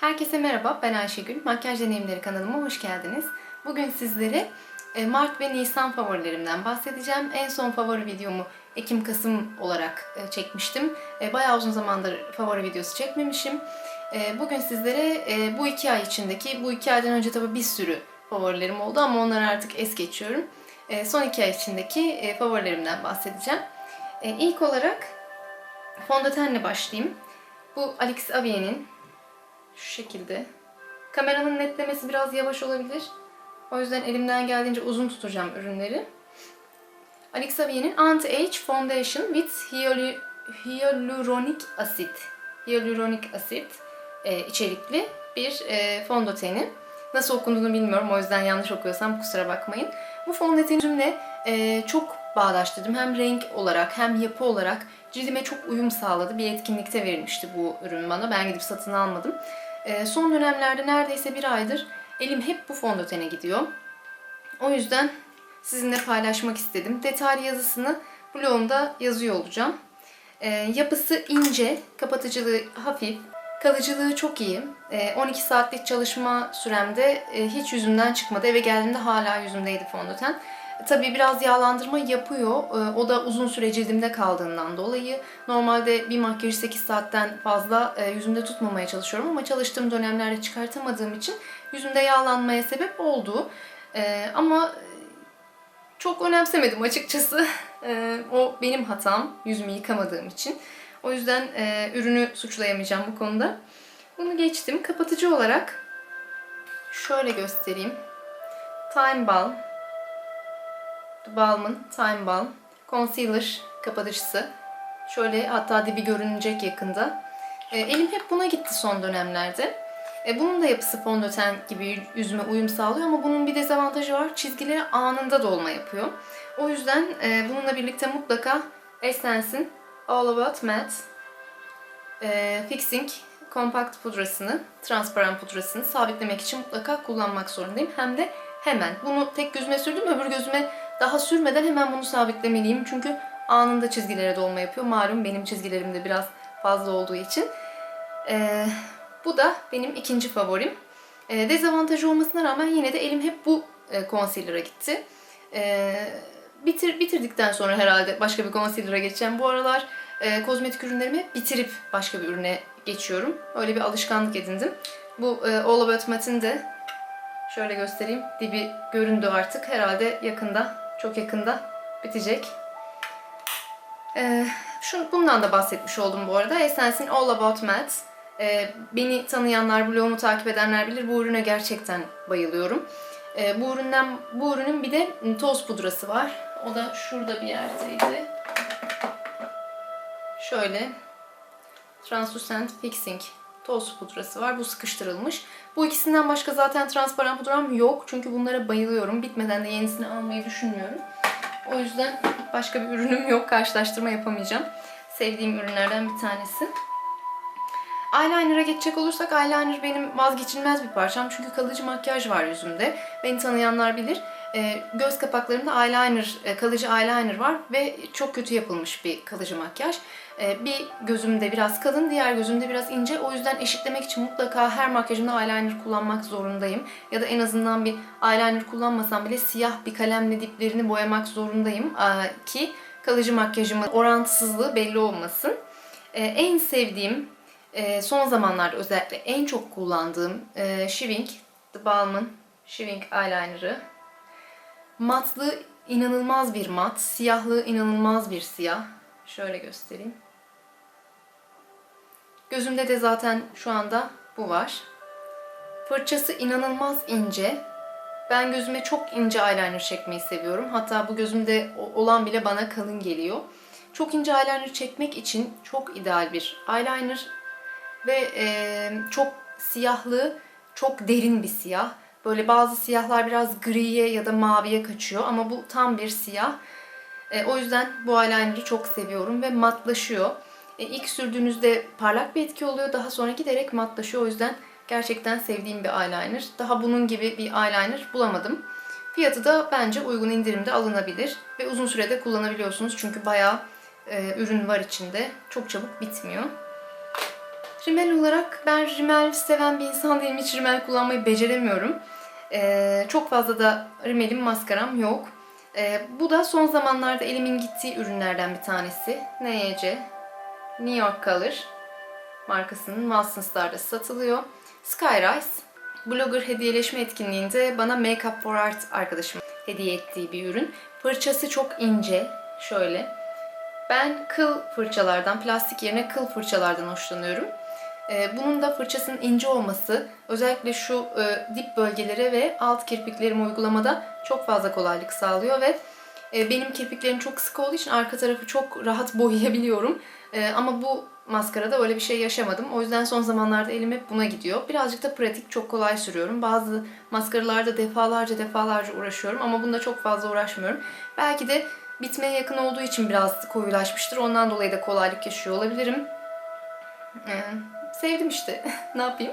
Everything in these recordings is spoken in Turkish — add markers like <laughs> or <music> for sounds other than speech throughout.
Herkese merhaba, ben Ayşegül. Makyaj Deneyimleri kanalıma hoş geldiniz. Bugün sizlere e, Mart ve Nisan favorilerimden bahsedeceğim. En son favori videomu Ekim-Kasım olarak e, çekmiştim. E, Bayağı uzun zamandır favori videosu çekmemişim. Bugün sizlere bu iki ay içindeki, bu iki aydan önce tabii bir sürü favorilerim oldu ama onları artık es geçiyorum. Son iki ay içindeki favorilerimden bahsedeceğim. İlk olarak fondötenle başlayayım. Bu Alex Avier'in şu şekilde. Kameranın netlemesi biraz yavaş olabilir. O yüzden elimden geldiğince uzun tutacağım ürünleri. Alex Avier'in Anti-Age Foundation with Hyalur- Hyaluronic Acid. Hyaluronic Acid e, içerikli bir e, fondöteni. Nasıl okunduğunu bilmiyorum o yüzden yanlış okuyorsam kusura bakmayın. Bu fondötenimle e, çok bağdaştırdım. Hem renk olarak hem yapı olarak cildime çok uyum sağladı. Bir etkinlikte verilmişti bu ürün bana. Ben gidip satın almadım. E, son dönemlerde neredeyse bir aydır elim hep bu fondötene gidiyor. O yüzden sizinle paylaşmak istedim. Detaylı yazısını blogumda yazıyor olacağım. E, yapısı ince, kapatıcılığı hafif, kalıcılığı çok iyi. E, 12 saatlik çalışma süremde e, hiç yüzümden çıkmadı. Eve geldiğimde hala yüzümdeydi fondöten. Tabii biraz yağlandırma yapıyor. E, O da uzun süre cildimde kaldığından dolayı. Normalde bir makyajı 8 saatten fazla e, yüzümde tutmamaya çalışıyorum ama çalıştığım dönemlerde çıkartamadığım için yüzümde yağlanmaya sebep oldu. E, Ama çok önemsemedim açıkçası. <laughs> E, O benim hatam yüzümü yıkamadığım için. O yüzden e, ürünü suçlayamayacağım bu konuda. Bunu geçtim. Kapatıcı olarak şöyle göstereyim. Time Balm The Balm'ın Time Balm Concealer kapatıcısı. Şöyle hatta dibi görünecek yakında. E, elim hep buna gitti son dönemlerde. E, bunun da yapısı fondöten gibi yüzüme uyum sağlıyor ama bunun bir dezavantajı var. Çizgileri anında dolma yapıyor. O yüzden e, bununla birlikte mutlaka Essence'in All About Matte e, Fixing Compact pudrasını, transparan pudrasını sabitlemek için mutlaka kullanmak zorundayım. Hem de hemen. Bunu tek gözüme sürdüm, öbür gözüme daha sürmeden hemen bunu sabitlemeliyim. Çünkü anında çizgilere dolma yapıyor. Malum benim çizgilerim de biraz fazla olduğu için. Ee, bu da benim ikinci favorim. Ee, dezavantajı olmasına rağmen yine de elim hep bu e, concealer'a gitti. Ee, bitir bitirdikten sonra herhalde başka bir concealer'a geçeceğim. Bu aralar e, kozmetik ürünlerimi bitirip başka bir ürüne geçiyorum. Öyle bir alışkanlık edindim. Bu e, All About Matte'in de şöyle göstereyim. Dibi göründü artık. Herhalde yakında, çok yakında bitecek. E, şu, bundan da bahsetmiş oldum bu arada. Essence'in All About Matte. E, beni tanıyanlar, blogumu takip edenler bilir. Bu ürüne gerçekten bayılıyorum. E, bu üründen, bu ürünün bir de toz pudrası var. O da şurada bir yerdeydi. Şöyle Translucent Fixing toz pudrası var. Bu sıkıştırılmış. Bu ikisinden başka zaten transparan pudram yok. Çünkü bunlara bayılıyorum. Bitmeden de yenisini almayı düşünmüyorum. O yüzden başka bir ürünüm yok. Karşılaştırma yapamayacağım. Sevdiğim ürünlerden bir tanesi. Eyeliner'a geçecek olursak eyeliner benim vazgeçilmez bir parçam. Çünkü kalıcı makyaj var yüzümde. Beni tanıyanlar bilir. E, göz kapaklarımda eyeliner, e, kalıcı eyeliner var ve çok kötü yapılmış bir kalıcı makyaj. E, bir gözümde biraz kalın, diğer gözümde biraz ince. O yüzden eşitlemek için mutlaka her makyajımda eyeliner kullanmak zorundayım. Ya da en azından bir eyeliner kullanmasam bile siyah bir kalemle diplerini boyamak zorundayım ki kalıcı makyajımın orantısızlığı belli olmasın. E, en sevdiğim, e, son zamanlarda özellikle en çok kullandığım e, The Balm'ın Shiving Eyeliner'ı. Matlığı inanılmaz bir mat, siyahlığı inanılmaz bir siyah. Şöyle göstereyim. Gözümde de zaten şu anda bu var. Fırçası inanılmaz ince. Ben gözüme çok ince eyeliner çekmeyi seviyorum. Hatta bu gözümde olan bile bana kalın geliyor. Çok ince eyeliner çekmek için çok ideal bir eyeliner. Ve e, çok siyahlığı çok derin bir siyah. Böyle bazı siyahlar biraz griye ya da maviye kaçıyor ama bu tam bir siyah. E, o yüzden bu eyeliner'ı çok seviyorum ve matlaşıyor. E, ilk sürdüğünüzde parlak bir etki oluyor. Daha sonra giderek matlaşıyor. O yüzden gerçekten sevdiğim bir eyeliner. Daha bunun gibi bir eyeliner bulamadım. Fiyatı da bence uygun indirimde alınabilir. Ve uzun sürede kullanabiliyorsunuz. Çünkü bayağı e, ürün var içinde. Çok çabuk bitmiyor. Rimel olarak ben rimel seven bir insan değilim. Hiç rimel kullanmayı beceremiyorum. Ee, çok fazla da rimelim, maskaram yok. Ee, bu da son zamanlarda elimin gittiği ürünlerden bir tanesi. NYC New York Color markasının Watsons'larda satılıyor. Skyrise blogger hediyeleşme etkinliğinde bana Makeup for Art arkadaşım hediye ettiği bir ürün. Fırçası çok ince. Şöyle. Ben kıl fırçalardan, plastik yerine kıl fırçalardan hoşlanıyorum. Ee, Bunun da fırçasının ince olması özellikle şu e, dip bölgelere ve alt kirpiklerime uygulamada çok fazla kolaylık sağlıyor ve e, benim kirpiklerim çok sık olduğu için arka tarafı çok rahat <laughs> boyayabiliyorum. E, Ama bu maskarada öyle bir şey yaşamadım. O yüzden son zamanlarda elim hep buna gidiyor. Birazcık da pratik, çok kolay sürüyorum. Bazı maskaralarda defalarca defalarca uğraşıyorum ama bunda çok fazla uğraşmıyorum. Belki de bitmeye yakın olduğu için biraz koyulaşmıştır. Ondan dolayı da kolaylık yaşıyor olabilirim. Ee, sevdim işte. <laughs> ne yapayım?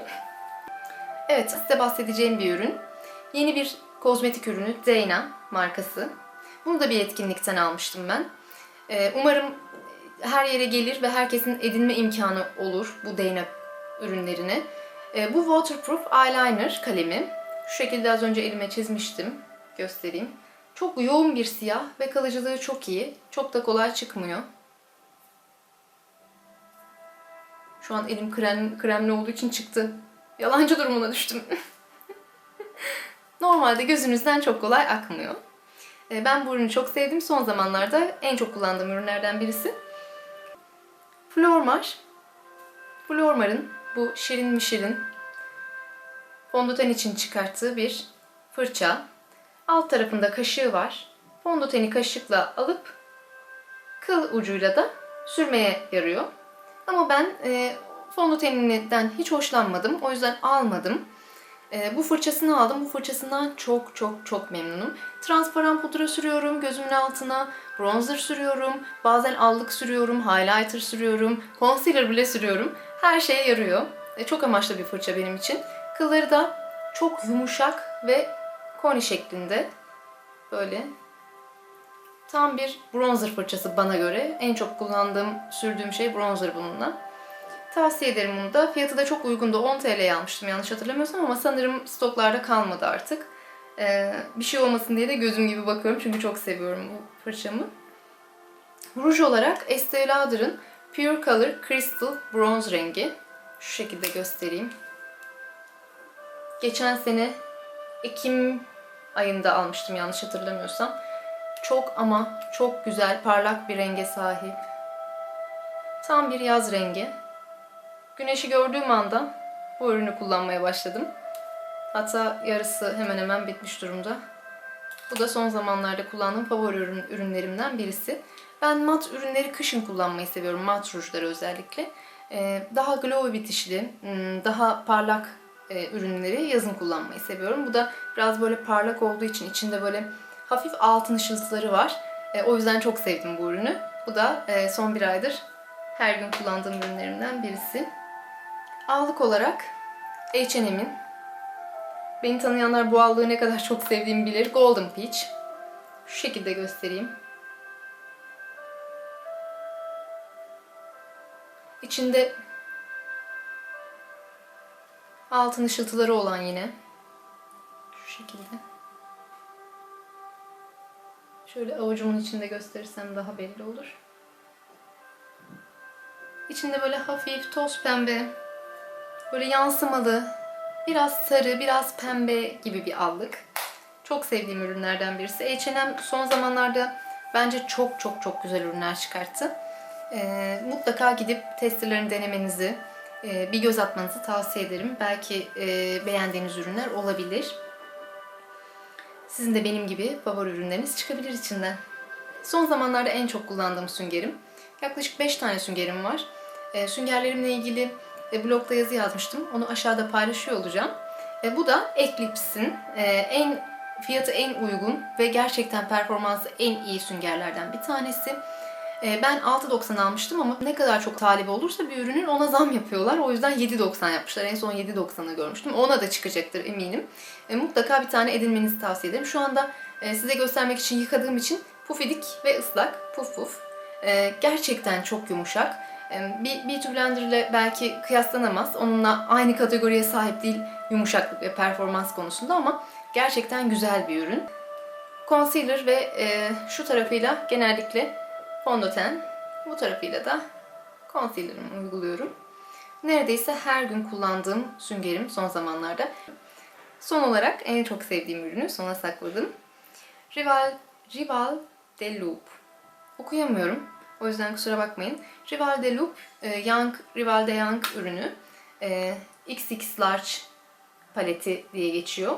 Evet, size bahsedeceğim bir ürün. Yeni bir kozmetik ürünü Dana markası. Bunu da bir etkinlikten almıştım ben. Ee, umarım her yere gelir ve herkesin edinme imkanı olur bu Dana ürünlerini. Ee, bu waterproof eyeliner kalemi. Şu şekilde az önce elime çizmiştim. Göstereyim. Çok yoğun bir siyah ve kalıcılığı çok iyi. Çok da kolay çıkmıyor. Şu an elim krem, kremli olduğu için çıktı. Yalancı durumuna düştüm. <laughs> Normalde gözünüzden çok kolay akmıyor. Ee, Ben bu ürünü çok sevdim. Son zamanlarda en çok kullandığım ürünlerden birisi. Flormar. Flormar'ın bu şirin mi şirin fondöten için çıkarttığı bir fırça. Alt tarafında kaşığı var. Fondöteni kaşıkla alıp kıl ucuyla da sürmeye yarıyor. Ama ben e, fondöteninden hiç hoşlanmadım. O yüzden almadım. E, bu fırçasını aldım. Bu fırçasından çok çok çok memnunum. Transparan pudra sürüyorum gözümün altına. Bronzer sürüyorum. Bazen allık sürüyorum. Highlighter sürüyorum. Concealer bile sürüyorum. Her şeye yarıyor. E, çok amaçlı bir fırça benim için. Kılları da çok yumuşak ve koni şeklinde. Böyle Tam bir bronzer fırçası bana göre. En çok kullandığım, sürdüğüm şey bronzer bununla. Tavsiye ederim bunu da. Fiyatı da çok uygundu. 10 TL'ye almıştım yanlış hatırlamıyorsam ama sanırım stoklarda kalmadı artık. Ee, bir şey olmasın diye de gözüm gibi bakıyorum çünkü çok seviyorum bu fırçamı. Ruj olarak Estee Lauder'ın Pure Color Crystal Bronze rengi. Şu şekilde göstereyim. Geçen sene Ekim ayında almıştım yanlış hatırlamıyorsam. Çok ama çok güzel, parlak bir renge sahip. Tam bir yaz rengi. Güneşi gördüğüm anda bu ürünü kullanmaya başladım. Hatta yarısı hemen hemen bitmiş durumda. Bu da son zamanlarda kullandığım favori ürün, ürünlerimden birisi. Ben mat ürünleri kışın kullanmayı seviyorum. Mat rujları özellikle. Ee, daha glow bitişli, hmm, daha parlak e, ürünleri yazın kullanmayı seviyorum. Bu da biraz böyle parlak olduğu için içinde böyle hafif altın ışıltıları var. E, o yüzden çok sevdim bu ürünü. Bu da e, son bir aydır her gün kullandığım ürünlerimden birisi. Allık olarak H&M'in beni tanıyanlar bu allığı ne kadar çok sevdiğimi bilir. Golden Peach. Şu şekilde göstereyim. İçinde altın ışıltıları olan yine. Şu şekilde. Şöyle avucumun içinde gösterirsem daha belli olur. İçinde böyle hafif toz pembe, böyle yansımalı, biraz sarı, biraz pembe gibi bir allık. Çok sevdiğim ürünlerden birisi. H&M son zamanlarda bence çok çok çok güzel ürünler çıkarttı. Ee, mutlaka gidip testerlerini denemenizi, e, bir göz atmanızı tavsiye ederim. Belki e, beğendiğiniz ürünler olabilir. Sizin de benim gibi favori ürünleriniz çıkabilir içinden. Son zamanlarda en çok kullandığım süngerim. Yaklaşık 5 tane süngerim var. E, süngerlerimle ilgili e, blogda yazı yazmıştım. Onu aşağıda paylaşıyor olacağım. E, bu da Eclipse'in e, en fiyatı en uygun ve gerçekten performansı en iyi süngerlerden bir tanesi. E, ben 6.90 almıştım ama ne kadar çok talebi olursa bir ürünün ona zam yapıyorlar. O yüzden 7.90 yapmışlar. En son 7.90'a görmüştüm. Ona da çıkacaktır eminim. E, mutlaka bir tane edinmenizi tavsiye ederim. Şu anda e, size göstermek için yıkadığım için pufidik ve ıslak. Puf puf. E, gerçekten çok yumuşak. Bir Beauty Blender ile belki kıyaslanamaz. Onunla aynı kategoriye sahip değil yumuşaklık ve performans konusunda ama gerçekten güzel bir ürün. Concealer ve e, şu tarafıyla genellikle fondöten, bu tarafıyla da concealer'ımı uyguluyorum. Neredeyse her gün kullandığım süngerim son zamanlarda. Son olarak en çok sevdiğim ürünü sona sakladım. Rival, Rival de Loop. Okuyamıyorum. O yüzden kusura bakmayın. Rival de Loop, e, Young, Rival de Young ürünü. E, XX Large paleti diye geçiyor.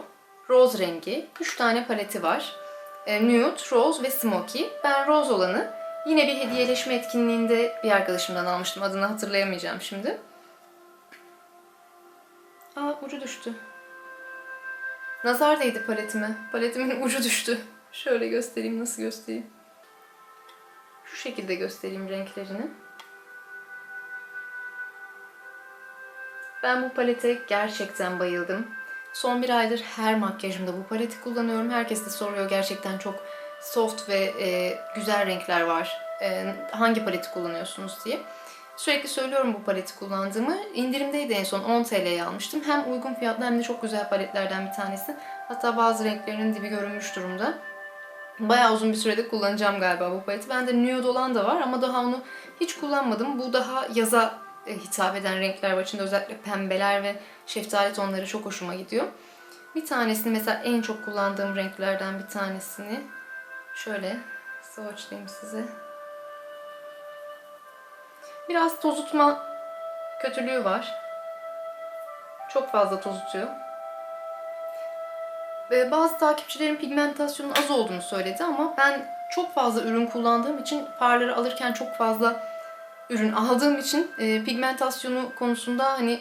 Rose rengi. 3 tane paleti var. E, Nude, Rose ve Smoky. Ben Rose olanı yine bir hediyeleşme etkinliğinde bir arkadaşımdan almıştım. Adını hatırlayamayacağım şimdi. Aa ucu düştü. Nazar değdi paletime. Paletimin ucu düştü. Şöyle göstereyim, nasıl göstereyim. Şu şekilde göstereyim renklerini. Ben bu palete gerçekten bayıldım. Son bir aydır her makyajımda bu paleti kullanıyorum. Herkes de soruyor gerçekten çok soft ve e, güzel renkler var. E, hangi paleti kullanıyorsunuz diye. Sürekli söylüyorum bu paleti kullandığımı. İndirimdeydi en son 10 TL'ye almıştım. Hem uygun fiyatlı hem de çok güzel paletlerden bir tanesi. Hatta bazı renklerinin dibi görünmüş durumda. Bayağı uzun bir sürede kullanacağım galiba bu paleti. Bende nude olan da var ama daha onu hiç kullanmadım. Bu daha yaza e, hitap eden renkler var. İçinde özellikle pembeler ve şeftali tonları çok hoşuma gidiyor. Bir tanesini mesela en çok kullandığım renklerden bir tanesini şöyle swatchlayayım size. Biraz tozutma kötülüğü var. Çok fazla tozutuyor. Ve bazı takipçilerin pigmentasyonun az olduğunu söyledi ama ben çok fazla ürün kullandığım için farları alırken çok fazla ürün <laughs> aldığım için e, pigmentasyonu konusunda hani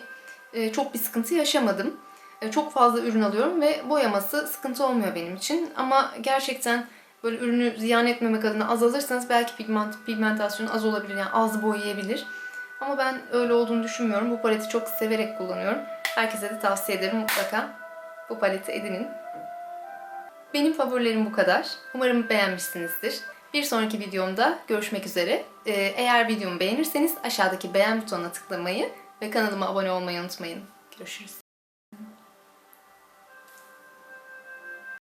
e, çok bir sıkıntı yaşamadım. E, çok fazla ürün alıyorum ve boyaması sıkıntı olmuyor benim için. Ama gerçekten böyle ürünü ziyan etmemek adına az alırsanız belki pigment, pigmentasyonu az olabilir yani az boyayabilir. Ama ben öyle olduğunu düşünmüyorum. Bu paleti çok severek kullanıyorum. Herkese de tavsiye ederim mutlaka bu paleti edinin. Benim favorilerim bu kadar. Umarım beğenmişsinizdir. Bir sonraki videomda görüşmek üzere. Ee, Eğer videomu beğenirseniz aşağıdaki beğen butonuna tıklamayı ve kanalıma abone olmayı unutmayın. Görüşürüz.